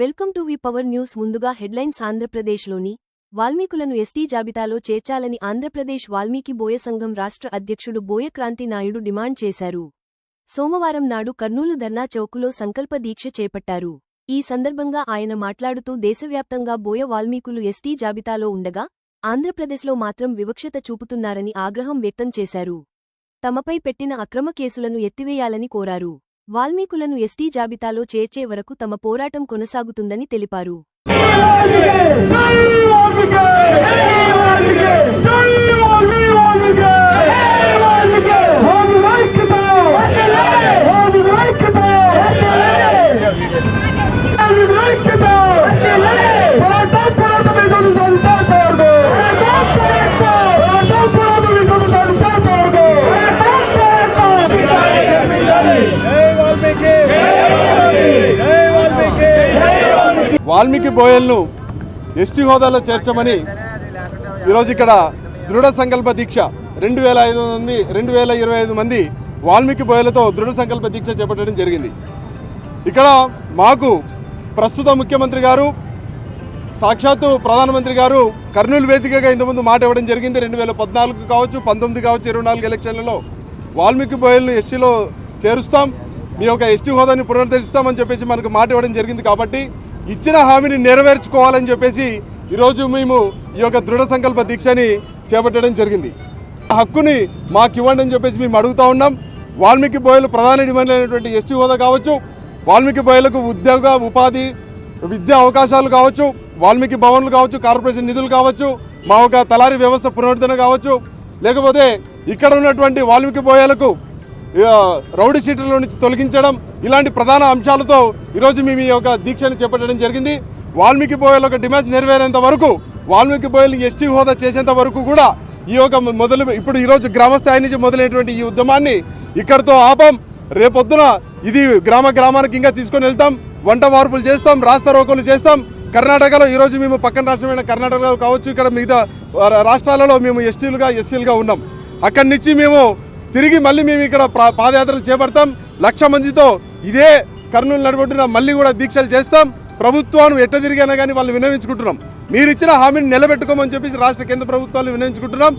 Welcome to V power news ముందుగా headlines ఆంధ్రప్రదేశ్లోని వాల్మీకులను ఎస్టీ జాబితాలో చేర్చాలని ఆంధ్రప్రదేశ్ వాల్మీకి బోయ సంఘం రాష్ట్ర అధ్యక్షుడు బోయ క్రాంతి నాయుడు డిమాండ్ చేశారు. సోమవారం నాడు కర్నూలు ధర్నా చౌకులో సంకల్ప దీక్ష చేపట్టారు. ఈ సందర్భంగా ఆయన మాట్లాడుతూ దేశవ్యాప్తంగా బోయ వాల్మీకులు ఎస్టీ జాబితాలో ఉండగా ఆంధ్రప్రదేశ్లో మాత్రం వివక్షత చూపుతున్నారని ఆగ్రహం వ్యక్తం చేశారు. తమపై పెట్టిన అక్రమ కేసులను ఎత్తివేయాలని కోరారు. వాల్మీకులను ఎస్టీ జాబితాలో చేర్చే వరకు తమ పోరాటం కొనసాగుతుందని తెలిపారు వాల్మీకి బోయల్ను ఎస్టీ హోదాలో చేర్చమని ఈరోజు ఇక్కడ దృఢ సంకల్ప దీక్ష. రెండు వేల ఐదు మంది రెండు వేల ఇరవై ఐదు మంది వాల్మీకి బోయలతో దృఢ సంకల్ప దీక్ష చేపట్టడం జరిగింది. ఇక్కడ మాకు ప్రస్తుత ముఖ్యమంత్రి గారు సాక్షాత్తు ప్రధానమంత్రి గారు కర్నూలు వేదికగా ఇంతకుముందు మాట ఇవ్వడం జరిగింది. రెండు వేల పద్నాలుగు కావచ్చు పంతొమ్మిది కావచ్చు ఇరవై నాలుగు ఎలక్షన్లలో వాల్మీకి బోయల్ని ఎస్టీలో చేరుస్తాం. మీ యొక్క ఎస్టీ హోదాని పునరుద్ధరిస్తామని చెప్పేసి మనకు మాట ఇవ్వడం జరిగింది కాబట్టి ఇచ్చిన హామీని నెరవేర్చుకోవాలని చెప్పేసి ఈరోజు మేము ఈ యొక్క దృఢ సంకల్ప దీక్షని చేపట్టడం జరిగింది. ఆ హక్కుని మాకు ఇవ్వండి అని చెప్పేసి మేము అడుగుతా ఉన్నాం. వాల్మీకి బోయలు ప్రధాన డిమాండ్ అయినటువంటి ఎస్టీ హోదా కావచ్చు వాల్మీకి బోయలకు ఉద్యోగ ఉపాధి విద్యా అవకాశాలు కావచ్చు వాల్మీకి భవన్లు కావచ్చు కార్పొరేషన్ నిధులు కావచ్చు మా ఒక తలారి వ్యవస్థ పునరుద్ధరణ కావచ్చు. లేకపోతే ఇక్కడ ఉన్నటువంటి వాల్మీకి బోయలకు రౌడీ షీట్ల నుంచి తొలగించడం ఇలాంటి ప్రధాన అంశాలతో ఈరోజు మేము ఈ యొక్క దీక్షను చేపట్టడం జరిగింది. వాల్మీకి బోయల్ యొక్క డిమాండ్ నెరవేరేంత వరకు వాల్మీకి బోయలు ఎస్టీ హోదా చేసేంత వరకు కూడా ఈ యొక్క మొదలు ఇప్పుడు ఈరోజు గ్రామస్థాయి నుంచి మొదలైనటువంటి ఈ ఉద్యమాన్ని ఇక్కడితో ఆపం. రేపొద్దున ఇది గ్రామ గ్రామానికి ఇంకా తీసుకొని వెళ్తాం. వంట మార్పులు చేస్తాం రాస్తా రోకోలు చేస్తాం. కర్ణాటకలో ఈరోజు మేము పక్కన రాష్ట్రమైన కర్ణాటకలో కావచ్చు ఇక్కడ మిగతా రాష్ట్రాలలో మేము ఎస్టీలుగా ఎస్సీలుగా ఉన్నాం. అక్కడి నుంచి మేము తిరిగి మళ్ళీ మేము ఇక్కడ పాదయాత్రలు చేపడతాం. లక్ష మందితో ఇదే కర్నూలు నడబొట్టున మళ్ళీ కూడా దీక్షలు చేస్తాం. ప్రభుత్వాన్ని ఎట్ట తిరిగినా కానీ వాళ్ళు వినవించుకుంటున్నాం మీరు ఇచ్చిన హామీని నిలబెట్టుకోమని చెప్పేసి రాష్ట్ర కేంద్ర ప్రభుత్వాలు వినవించుకుంటున్నాం